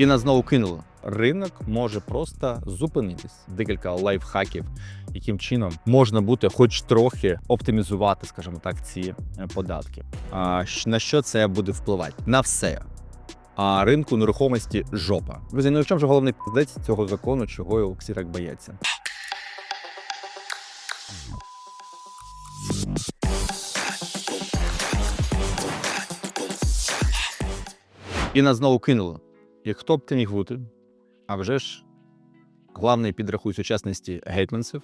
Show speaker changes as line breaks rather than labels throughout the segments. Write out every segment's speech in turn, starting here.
І нас знову кинуло. Ринок може просто зупинитись. Декілька лайфхаків, яким чином можна буде хоч трохи оптимізувати, скажімо так, ці е, податки. А на що це буде впливати? На все. А ринку нерухомості жопа. Друзі, ну в чому ж головний піздець цього закону, чого його всі так бояться? І нас знову кинуло. І хто б ти міг бути? А вже ж главний підрахуй сучасності гетьманців.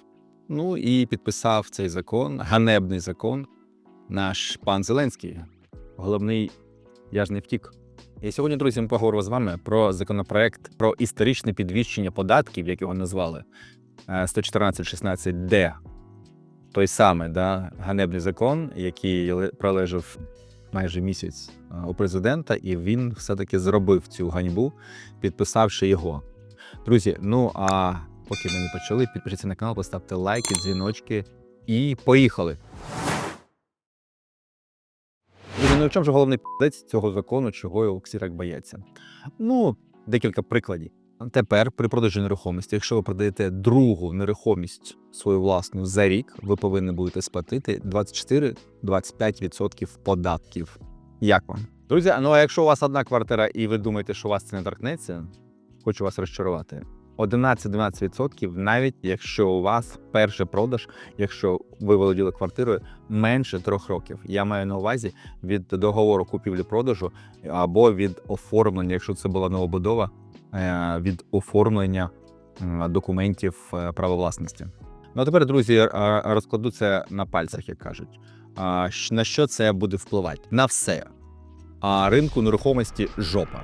Ну і підписав цей закон, ганебний закон, наш пан Зеленський. Головний я ж не втік. І сьогодні, друзі, ми поговоримо з вами про законопроект про історичне підвищення податків, як його назвали е, 114.16 d Той самий да, ганебний закон, який пролежав майже місяць е, у президента, і він все-таки зробив цю ганьбу, підписавши його. Друзі, ну а поки ми не почали, підпишіться на канал, поставте лайки, дзвіночки і поїхали. Друзі, ну в чому ж головний піздець цього закону, чого його всі так бояться? Ну, декілька прикладів. Тепер при продажі нерухомості, якщо ви продаєте другу нерухомість свою власну за рік, ви повинні будете сплатити 24-25% податків. Як вам? Друзі, ну а якщо у вас одна квартира і ви думаєте, що у вас це не торкнеться, хочу вас розчарувати. 11-12%, навіть якщо у вас перший продаж, якщо ви володіли квартирою менше трьох років. Я маю на увазі від договору купівлі-продажу або від оформлення, якщо це була новобудова, від оформлення документів е, права власності. Ну а тепер, друзі, е, розкладу це на пальцях, як кажуть. На що це буде впливати? На все. А ринку нерухомості жопа.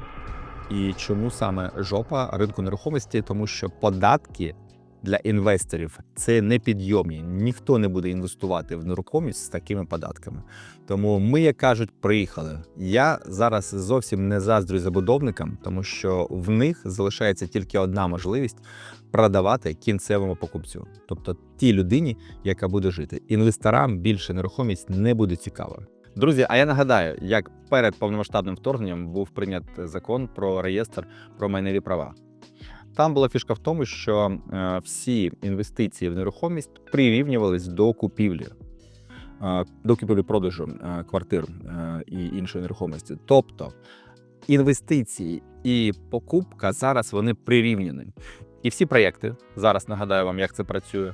І чому саме жопа ринку нерухомості? Тому що податки для інвесторів це непідйомні. Ніхто не буде інвестувати в нерухомість з такими податками. Тому ми, як кажуть, приїхали. Я зараз зовсім не заздрю забудовникам, тому що в них залишається тільки одна можливість продавати кінцевому покупцю, тобто тій людині, яка буде жити. Інвесторам більше нерухомість не буде цікава. Друзі, а я нагадаю, як перед повномасштабним вторгненням був прийнятий закон про реєстр про майнові права. Там була фішка в тому, що е, всі інвестиції в нерухомість прирівнювались до купівлі, е, до купівлі продажу е, квартир і іншої нерухомості. Тобто інвестиції і покупка зараз вони прирівняні. І всі проєкти зараз нагадаю вам, як це працює.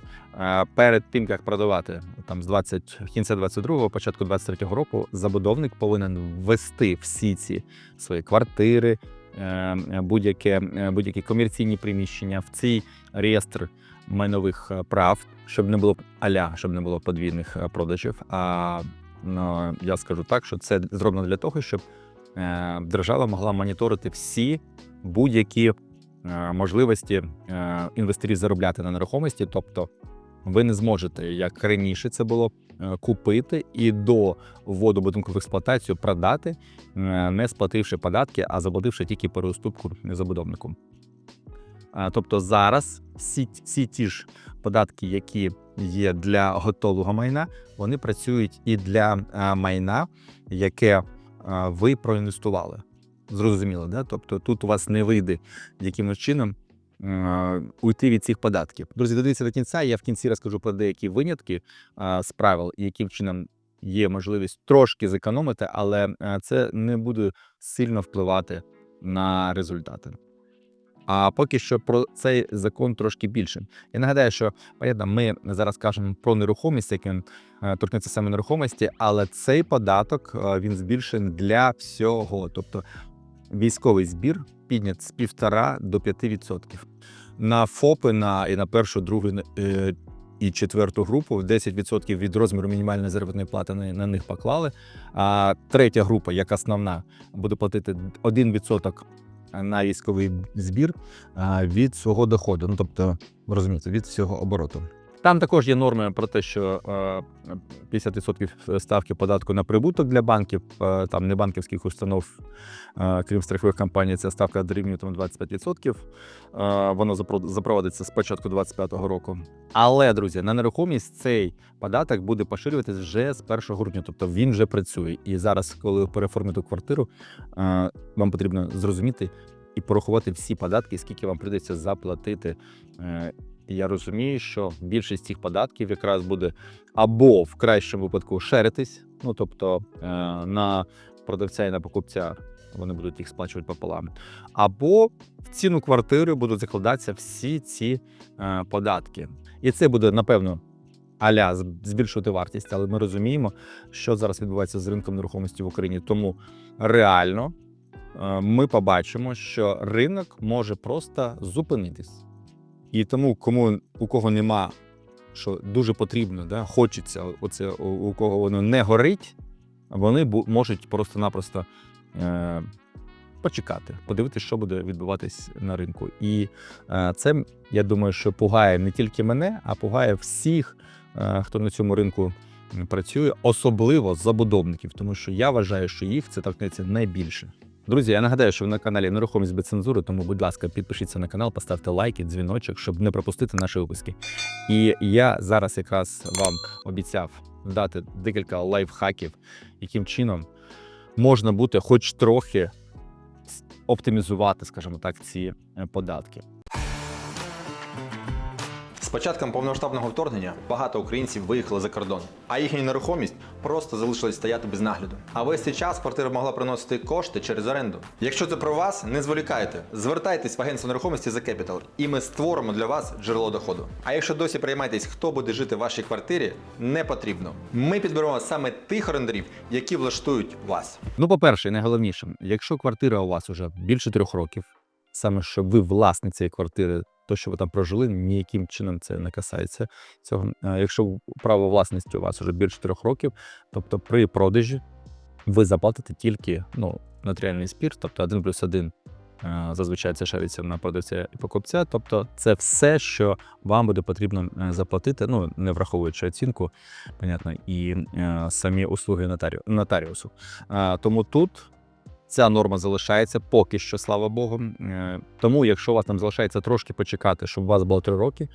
Перед тим як продавати там з 20, кінця 22-го, початку 23-го року, забудовник повинен ввести всі ці свої квартири, е, е, будь-які комерційні приміщення в цей реєстр майнових е, прав, щоб не було аля, щоб не було подвійних продажів. А ну, я скажу так, що це зроблено для того, щоб держава могла моніторити всі будь-які можливості інвесторів заробляти на нерухомості. Тобто, ви не зможете, як раніше це було, е, купити і до вводу будинку в експлуатацію продати, е, не сплативши податки, а заплативши тільки переуступку забудовнику. Тобто зараз всі, всі ті ж податки, які є для готового майна, вони працюють і для майна, яке ви проінвестували. Зрозуміло, да? Тобто тут у вас не вийде якимось чином е, уйти від цих податків. Друзі, додивіться до кінця. Я в кінці розкажу про деякі винятки е, з правил, яким чином є можливість трошки зекономити, але е, це не буде сильно впливати на результати. А поки що про цей закон трошки більше. Я нагадаю, що понятно, ми зараз кажемо про нерухомість, як він е, торкнеться саме нерухомості, але цей податок е, він збільшений для всього. Тобто військовий збір піднят з півтора до 5%. На ФОПи на і на першу, другу е, і четверту групу 10% від розміру мінімальної заробітної плати на, них поклали. А третя група, як основна, буде платити 1% на військовий збір від свого доходу. Ну тобто, розумієте, від всього обороту. Там також є норми про те, що е, 50% ставки податку на прибуток для банків, е, там не банківських установ, е, крім страхових компаній, ця ставка дорівнює там 25%. Е, Воно запровадиться з початку 2025 року. Але, друзі, на нерухомість цей податок буде поширюватись вже з 1 грудня, тобто він вже працює. І зараз, коли ви переформите квартиру, е, вам потрібно зрозуміти. і порахувати всі податки, скільки вам прийдеться заплатити. І Я розумію, що більшість цих податків якраз буде або в кращому випадку шеритись, ну тобто е, на продавця і на покупця вони будуть їх сплачувати пополам, або в ціну квартири будуть закладатися всі ці е, податки. І це буде, напевно, аля збільшувати вартість, але ми розуміємо, що зараз відбувається з ринком нерухомості в Україні. Тому реально е, ми побачимо, що ринок може просто зупинитись. І тому, кому у кого нема, що дуже потрібно, да, хочеться, оце у, кого воно не горить, вони можуть просто-напросто е, почекати, подивитися, що буде відбуватись на ринку. І е, це, я думаю, що пугає не тільки мене, а пугає всіх, е, хто на цьому ринку працює, особливо забудовників, тому що я вважаю, що їх це торкнеться найбільше. Друзі, я нагадаю, що ви на каналі Нерухомість без цензури, тому, будь ласка, підпишіться на канал, поставте лайки, дзвіночок, щоб не пропустити наші випуски. І я зараз якраз вам обіцяв дати декілька лайфхаків, яким чином можна бути хоч трохи оптимізувати, скажімо так, ці е, податки.
З початком повномасштабного вторгнення багато українців виїхали за кордон, а їхня нерухомість просто залишилась стояти без нагляду. А весь цей час квартира могла приносити кошти через оренду. Якщо це про вас, не зволікайте. Звертайтесь в агентство нерухомості The Capital, і ми створимо для вас джерело доходу. А якщо досі приймаєтесь, хто буде жити в вашій квартирі, не потрібно. Ми підберемо саме тих орендарів, які влаштують вас.
Ну, по-перше, найголовніше, якщо квартира у вас уже більше трьох років, саме що ви власник цієї квартири, то, що ви там прожили, ніяким чином це не касається цього. Е, Якщо право власності у вас вже більше трьох років, тобто при продажі ви заплатите тільки ну, нотаріальний спір, тобто один плюс один. е, Зазвичай це шариться на продавця і покупця. Тобто, це все, що вам буде потрібно е, заплатити, ну не враховуючи оцінку, понятно, і самі услуги нотаріу, нотаріусу. Тому тут ця норма залишається поки що, слава Богу. Е, Тому, якщо у вас там залишається трошки почекати, щоб у вас було три роки,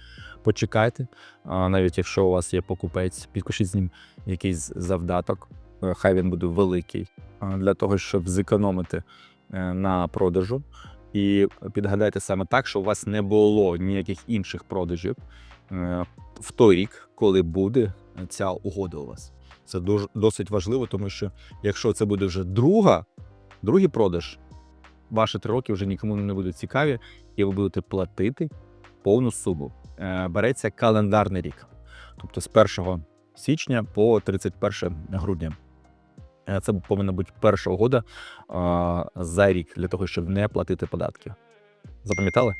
почекайте. Навіть якщо у вас є покупець, підпишіть з ним якийсь завдаток, е, хай він буде великий, для того, щоб зекономити е, на продажу. І підгадайте саме так, що у вас не було ніяких інших продажів в той рік, коли буде ця угода у вас. Це дуже досить важливо, тому що якщо це буде вже друга, другий продаж, ваші три роки вже нікому не будуть цікаві, і ви будете платити повну суму. Е, Береться календарний рік, тобто з 1 січня по 31 грудня. Е, Це повинна бути перша угода за рік для того, щоб не платити податки. Запам'ятали?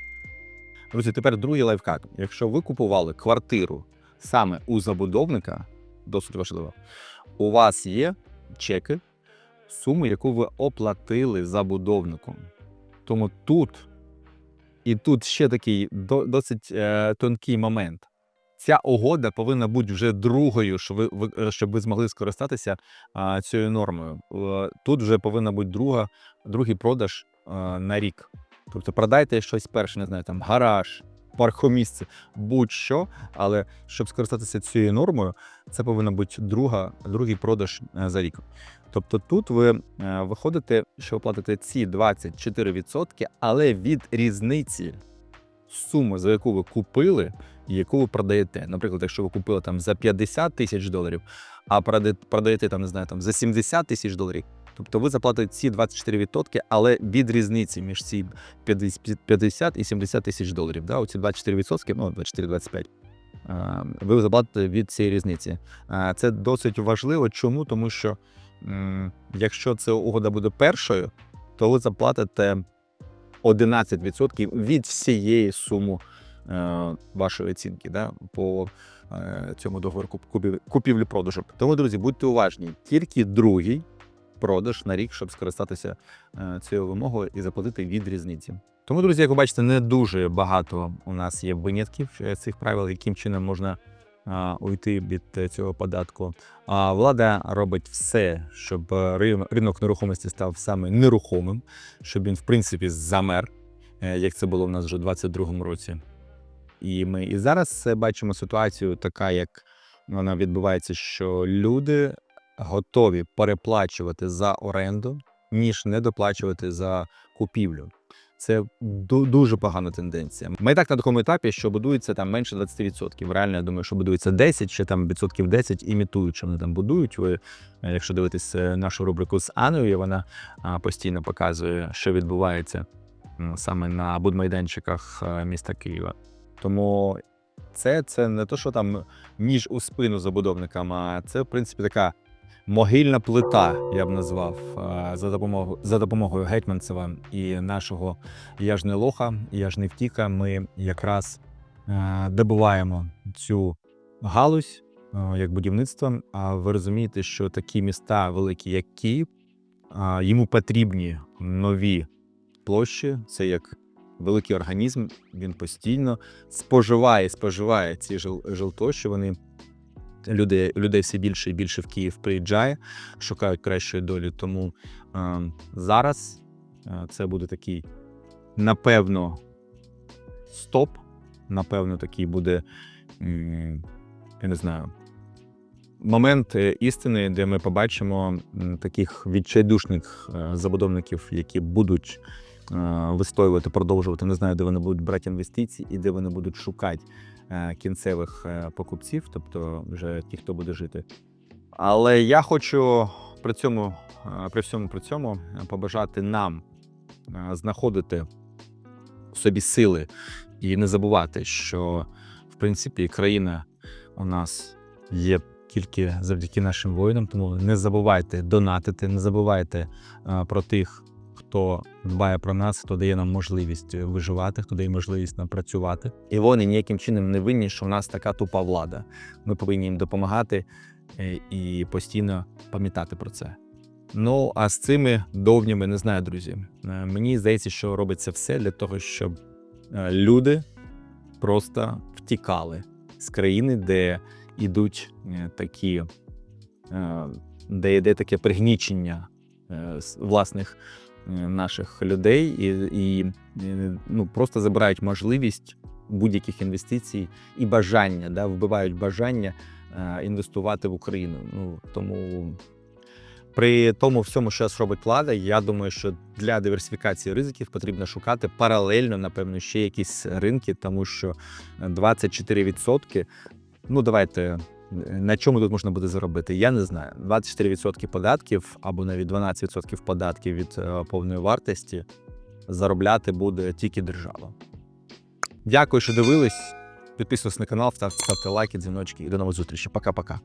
Друзі, тепер другий лайфхак. Якщо ви купували квартиру саме у забудовника, досить важливо, у вас є чеки, суми, яку ви оплатили забудовником. Тому тут і тут ще такий до- досить е, тонкий момент. Ця угода повинна бути вже другою, щоб ви, щоб ви змогли скористатися цією нормою. Е, Тут вже повинна бути друга, другий продаж е, на рік. Тобто продайте щось перше, не знаю, там гараж, паркомісце, будь-що, але щоб скористатися цією нормою, це повинна бути друга, другий продаж е, за рік. Тобто тут ви е, виходите, що ви платите ці 24%, але від різниці суми, за яку ви купили, і яку ви продаєте. Наприклад, якщо ви купили там за 50 тисяч доларів, а прода- продаєте там, не знаю, там за 70 тисяч доларів. Тобто ви заплатите ці 24%, але від різниці між ці 50 50 і 70 тисяч доларів. Да? Оці 24%, ну 24-25%. е, Ви заплатите від цієї різниці. Це досить важливо. Чому? Тому що якщо ця угода буде першою, то ви заплатите 11% від всієї суми е, вашої оцінки да, по е, цьому договору купівлі-продажу. Тому, друзі, будьте уважні, тільки другий продаж на рік, щоб скористатися е, цією вимогою і заплатити від різниці. Тому, друзі, як ви бачите, не дуже багато у нас є винятків е, цих правил, яким чином можна а, уйти від е, цього податку. А влада робить все, щоб е, ринок нерухомості став саме нерухомим, щоб він, в принципі, замер, е, як це було в нас вже у 2022 році. І ми і зараз е, бачимо ситуацію, така як вона відбувається, що люди готові переплачувати за оренду, ніж не доплачувати за купівлю. Це дуже погана тенденція. Ми так на такому етапі, що будується там менше 20%. Реально, я думаю, що будується 10, ще там відсотків 10 імітують, що вони там будують. Ви, е, якщо дивитись е, нашу рубрику з Аною, вона постійно показує, що відбувається саме на будмайданчиках е, міста Києва. Тому це, це не то, що там ніж у спину забудовникам, а це, в принципі, така могильна плита, я б назвав, е, за допомогою, за допомогою Гетьманцева і нашого Я ж лоха, я втіка. Ми якраз е, добуваємо цю галузь е, як будівництво. А ви розумієте, що такі міста великі, як Київ, йому потрібні нові площі. Це як великий організм, він постійно споживає, споживає ці жил- жилплощі. Вони люди, людей все більше і більше в Київ приїжджає, шукають кращої долі. Тому е, зараз е, це буде такий, напевно, стоп. Напевно, такий буде, я не знаю, момент е, істини, де ми побачимо таких відчайдушних е, забудовників, які будуть вистоювати, продовжувати. Не знаю, де вони будуть брати інвестиції і де вони будуть шукати е, кінцевих е, покупців, тобто вже ті, хто буде жити. Але я хочу при цьому, е, при всьому при цьому е, побажати нам е, знаходити в собі сили і не забувати, що в принципі країна у нас є тільки завдяки нашим воїнам. Тому не забувайте донатити, не забувайте е, про тих, хто дбає про нас, хто дає нам можливість виживати, хто дає можливість нам працювати. І вони ніяким чином не винні, що в нас така тупа влада. Ми повинні їм допомагати е, і постійно пам'ятати про це. Ну а з цими довніми не знаю, друзі. Е, Мені здається, що робиться все для того, щоб е, люди просто втікали з країни, де йдуть е, такі, е, де йде таке пригнічення е, власних е, наших людей, і, і е, ну, просто забирають можливість будь-яких інвестицій і бажання, да, вбивають бажання е, інвестувати в Україну. Ну тому. При тому всьому, що зараз робить влада, я думаю, що для диверсифікації ризиків потрібно шукати паралельно, напевно, ще якісь ринки, тому що 24%, ну давайте, на чому тут можна буде заробити? Я не знаю. 24% податків або навіть 12% податків від е, повної вартості заробляти буде тільки держава. Дякую, що дивились. Підписуйтесь на канал, ставте лайки, дзвіночки і до нових зустрічей. Пока-пока.